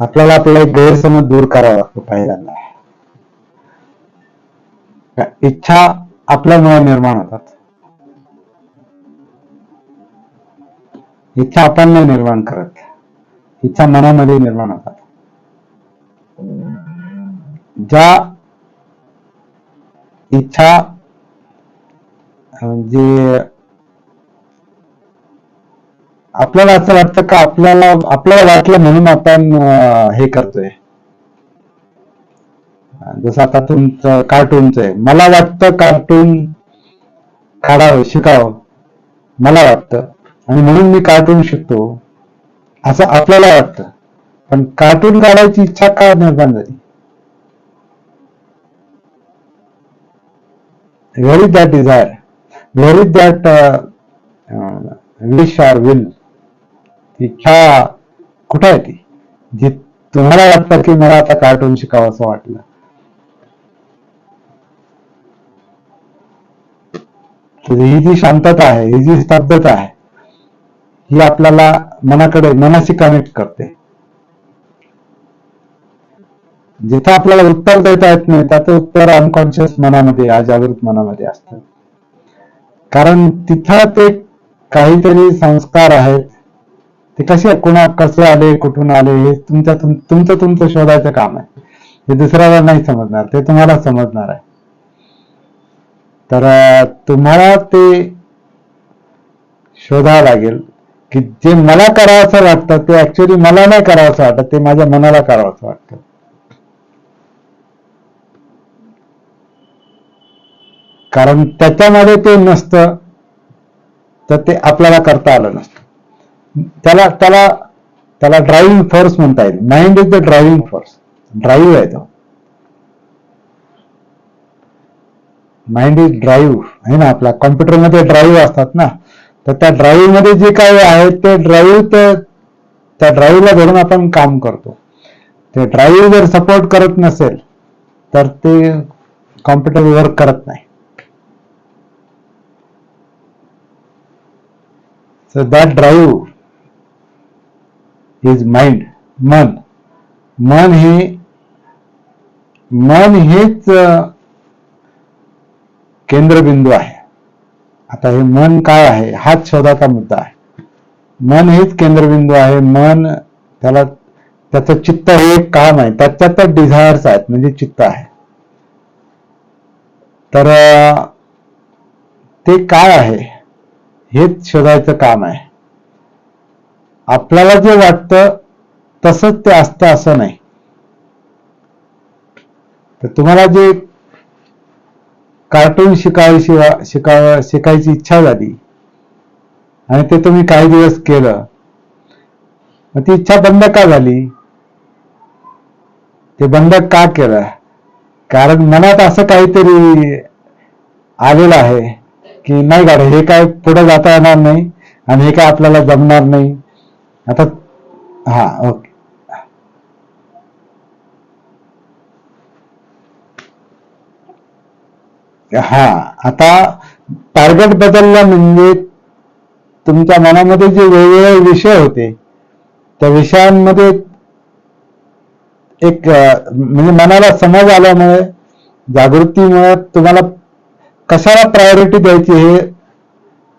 आपल्याला आपला एक गैरसमज दूर करावा लागतो पहिल्यांदा. इच्छा इच्छा आपल्यामुळे निर्माण होतात. इच्छा आपण नाही निर्माण करत. इच्छा मनामध्ये निर्माण होतात. ज्या इच्छा जे आपल्याला असं वाटतं का आपल्याला आपल्याला वाटलं म्हणून आपण हे करतोय. जसं आता तुमचं कार्टूनचं आहे. मला वाटतं कार्टून काढावं शिकावं. मला वाटतं. आणि म्हणून मी कार्टून शिकतो. असं आपल्याला वाटतं. पण कार्टून काढायची इच्छा का निर्माण झाली very that desire very that wish or will इच्छा कुठं आहे ती? जी तुम्हाला वाटतं की मला आता कार्टून शिकावं असं वाटलं ही जी शांतता आहे ही जी स्तब्धता आहे ही आपल्याला मनाकडे मनाशी कनेक्ट करते. जिथं आपल्याला उत्तर देता येत नाही त्याचं उत्तर अनकॉन्शियस मनामध्ये अजागृत मनामध्ये असतं. कारण तिथं ते काहीतरी संस्कार आहेत ते कसे कुणा कसं आले? कुठून आले? हे तुमच्या तुमचं तुमचं शोधायचं काम आहे. हे दुसऱ्याला नाही समजणार. ते तुम्हाला समजणार आहे. तर तुम्हाला ते शोधावं लागेल की जे मला करावंसं वाटतं ते ऍक्च्युली मला नाही करावंसं वाटत ते माझ्या मनाला करावंसं वाटतं. कारण त्याच्यामध्ये ते नसतं तर ते आपल्याला करता आलं नसतं. त्याला त्याला त्याला ड्रायव्हिंग फोर्स म्हणता येईल. Mind is the driving force drive आहे तो. माइंड इज ड्राईव्ह आहे ना आपल्या कॉम्प्युटरमध्ये ड्राईव्ह असतात ना? तर त्या ड्राईव्हमध्ये जे काही आहे ते ड्राईव्ह ते त्या ड्राईव्हला धरून आपण काम करतो. ते ड्राईव्ह जर सपोर्ट करत नसेल तर ते कॉम्प्युटर वर्क करत नाही. So that drive his mind मन. मन हे मन हेच केंद्रबिंदू आहे. आता हे मन काय आहे? हाच शोधाचा मुद्दा आहे. मन हेच केंद्रबिंदू आहे. मन त्याला त्याचं चित्त हे एक काम आहे. त्याच्यातच डिझायर्स आहेत म्हणजे चित्त आहे. तर ते काय आहे? हेच शोधायचं काम आहे. आपल्याला जे वाटतं तसंच ते असतं असं नाही. तर तुम्हाला जे कार्टून शिकायची शिकाव शिकायची इच्छा झाली आणि ते तुम्ही काही दिवस केलं मग ती इच्छा बंद का झाली? ते बंद का केलं? कारण मनात असं काहीतरी आलेलं आहे की नाही गाडी हे काय पुढे जाता येणार नाही आणि हे काय आपल्याला जमणार नाही. आता हा ओके. हा आता टार्गेट बदलला म्हणजे तुमच्या मनामध्ये जे वेगवेगळे विषय होते त्या विषयांमध्ये एक म्हणजे मनाला समज आल्यामुळे जागृतीमुळे तुम्हाला कशाला प्रायोरिटी द्यायची हे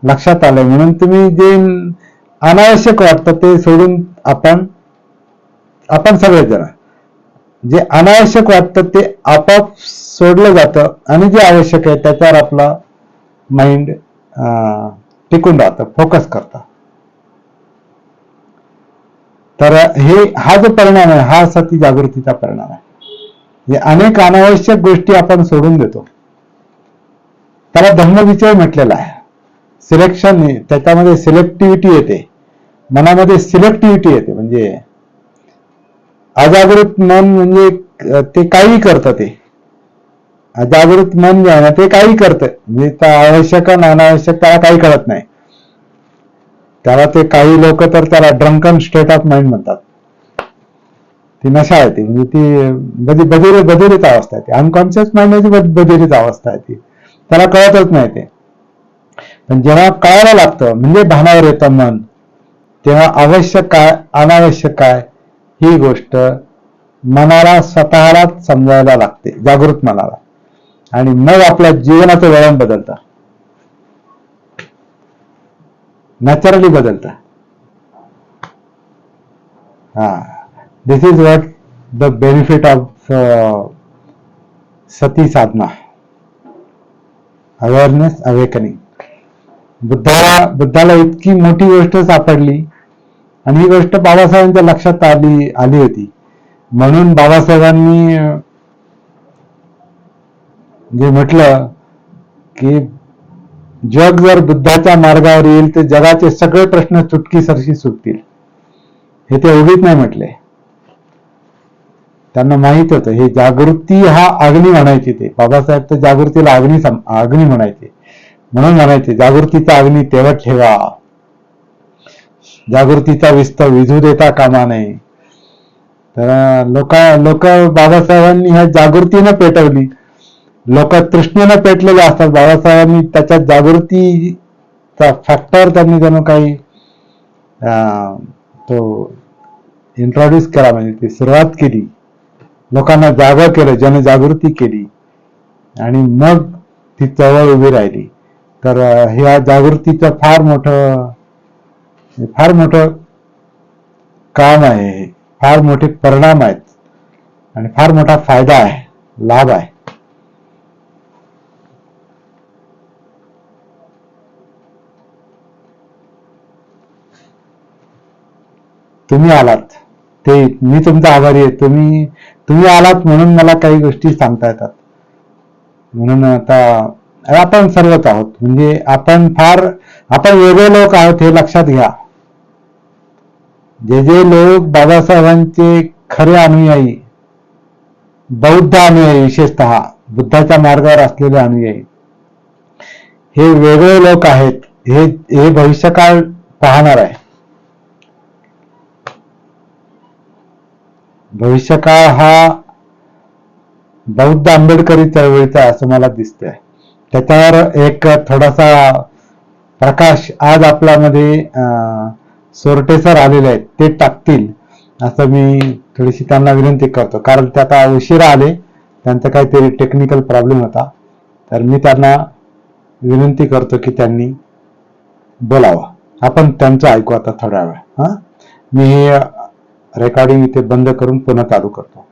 लक्षात आलं म्हणून तुम्ही जे अनावश्यक वाटतं ते सोडून आपण आपण सगळेजण. जे अनावश्यक वाटतं ते आपोआप सोडलं जातं आणि जे आवश्यक आहे त्याच्यावर आपला माइंड टिकून राहतं फोकस करतं. तर हे हा जो परिणाम आहे हा सती जागृतीचा परिणाम आहे. हे अनेक अनावश्यक गोष्टी आपण सोडून देतो. त्याला धम्मविचय म्हटलेला आहे. सिलेक्शन त्याच्यामध्ये सिलेक्टिव्हिटी येते. मनामध्ये सिलेक्टिव्हिटी येते म्हणजे अजागृत मन म्हणजे ते काही करतं ते. अजागृत मन जे आहे ना ते काही करतं. म्हणजे त्या आवश्यक अनावश्यक त्याला काही कळत नाही. त्याला ते काही लोक तर त्याला ड्रंकन स्टेट ऑफ माइंड म्हणतात. ती नशा आहे ती. म्हणजे ती बधी बधिर बधिरीत अवस्था आहे ती. अनकॉन्शियस माइंडची बधिरीत अवस्था आहे ती. त्याला कळतच नाही ते. पण जेव्हा कळायला लागतं म्हणजे भानावर येतं मन. तेव्हा आवश्यक काय अनावश्यक काय ही गोष्ट मनाला स्वतःलाच समजायला लागते जागृत मनाला. आणि मग आपल्या जीवनाचं वळण बदलतं. नॅचरली बदलतं. हा. This is what the benefit of सती साधना अवेअरनेस अवेकनिंग बुद्धाला बुद्धाला इतकी मोठी गोष्ट सापडली. आणि ही गोष्ट बाबासाहेबांच्या लक्षात आली आली होती. म्हणून बाबासाहेबांनी जे म्हटलं की जग जर बुद्धाच्या मार्गावर येईल तर जगाचे सगळे प्रश्न चुटकीसरशी सुटतील. हे ते उगीच नाही म्हटले. त्यांना माहीत होतं हे जागृती हा अग्नी म्हणायचे ते. बाबासाहेब तर जागृतीला अग्नी अग्नी म्हणायचे. म्हणून म्हणायचे जागृतीचा अग्नी तेवत ठेवा. जागृतीचा विस्तार विझू देता कामा नये. तर लोक लोक बाबासाहेबांनी ह्या जागृतीनं पेटवली. लोक तृष्णेनं पेटलेले असतात. बाबासाहेबांनी त्याच्यात जागृतीचा फॅक्टर त्यांनी जणू काही अं, तो इंट्रोड्यूस केला. म्हणजे ती सुरुवात केली. लोकांना जागा केलं जनजागृती केली. आणि मग ती चळवळ उभी राहिली. तर ह्या जागृतीचं फार मोठं फार मोठं काम आहे. फार मोठे परिणाम आहेत. आणि फार मोठा फायदा आहे. लाभ आहे. तुम्ही आलात. ते मी तुमचा आभारी आहे. तुम्ही तुम्ही आलात म्हणून मला काही गोष्टी सांगता येतात. म्हणून आता आपण सर्वच आहोत. म्हणजे आपण फार आपण वेगळे लोक आहोत हे लक्षात घ्या. जे जे लोक बाबासाहेबांचे खरे अनुयायी बौद्ध अनुयायी विशेषतः बुद्धाच्या मार्गावर असलेले अनुयायी हे वेगळे लोक आहेत हे हे भविष्यकाळ पाहणार आहे. भविष्यकाळ हा बौद्ध आंबेडकरी चळवळीचा असं मला दिसतंय. त्याच्यावर एक थोडासा प्रकाश आज आपल्यामध्ये अं, सोरटे सर आलेले आहेत ते टाकतील. असं मी थोडीशी त्यांना विनंती करतो. कारण ते आता उशिरा आले त्यांचा काहीतरी टेक्निकल प्रॉब्लेम होता. तर मी त्यांना विनंती करतो की त्यांनी बोलावा. आपण त्यांचं ऐकू आता थोड्या वेळ. हा? मी हे रेकॉर्डिंग इथे बंद करून पुन्हा चालू करतो.